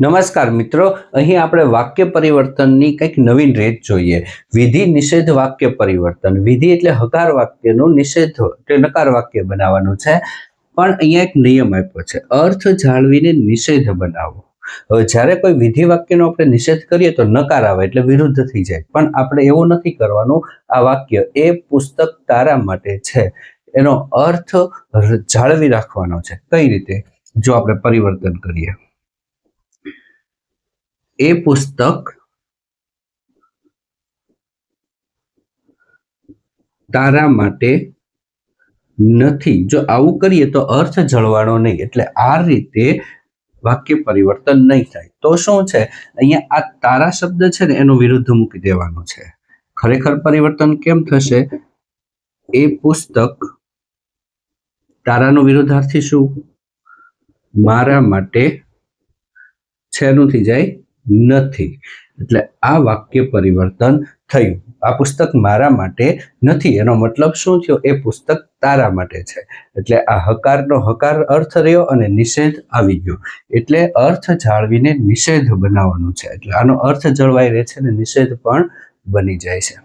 નમસ્કાર મિત્રો, અહીં આપણે વાક્ય પરિવર્તનની કંઈક નવીન રીત જોઈએ. વિધિ નિષેધ વાક્ય પરિવર્તન. વિધિ એટલે હકાર વાક્યનું નિષેધ એટલે નકાર વાક્ય બનાવવાનું છે. પણ અહીંયા એક નિયમ આપ્યો છે. અર્થ જાળવીને નિષેધ બનાવો. હવે જ્યારે કોઈ વિધિ વાક્યનો આપણે નિષેધ કરીએ તો નકાર આવે, એટલે વિરુદ્ધ થઈ જાય. પણ આપણે એવું નથી કરવાનું. આ વાક્ય એ પુસ્તક તારા માટે છે. એનો અર્થ જાળવી રાખવાનો છે. કઈ રીતે? જો આપણે પરિવર્તન કરીએ. એ પુસ્તક તારા માટે નથી. જો આવું કરીએ તો અર્થ જળવાળો નહીં, એટલે આ રીતે વાક્ય પરિવર્તન નહીં થાય. તો શું છે? અહીંયા આ તારા શબ્દ છે ને, એનું વિરુદ્ધ મૂકી દેવાનો છે. ખરેખર પરિવર્તન કેમ થશે? એ પુસ્તક તારાનો વિરોધાર્થી શું? મારા માટે છેનું થઈ જાય? નથી. એટલે આ વાક્ય પરિવર્તન થયું. આ પુસ્તક મારા માટે નથી. એનો મતલબ શું થયો? એ પુસ્તક તારા માટે છે. એટલે આ હકારનો હકાર અર્થ રહ્યો અને નિષેધ આવી ગયો. એટલે અર્થ જાળવીને નિષેધ બનાવવાનું છે. એટલે આનો અર્થ જળવાઈ રહે છે અને નિષેધ પણ બની જાય છે.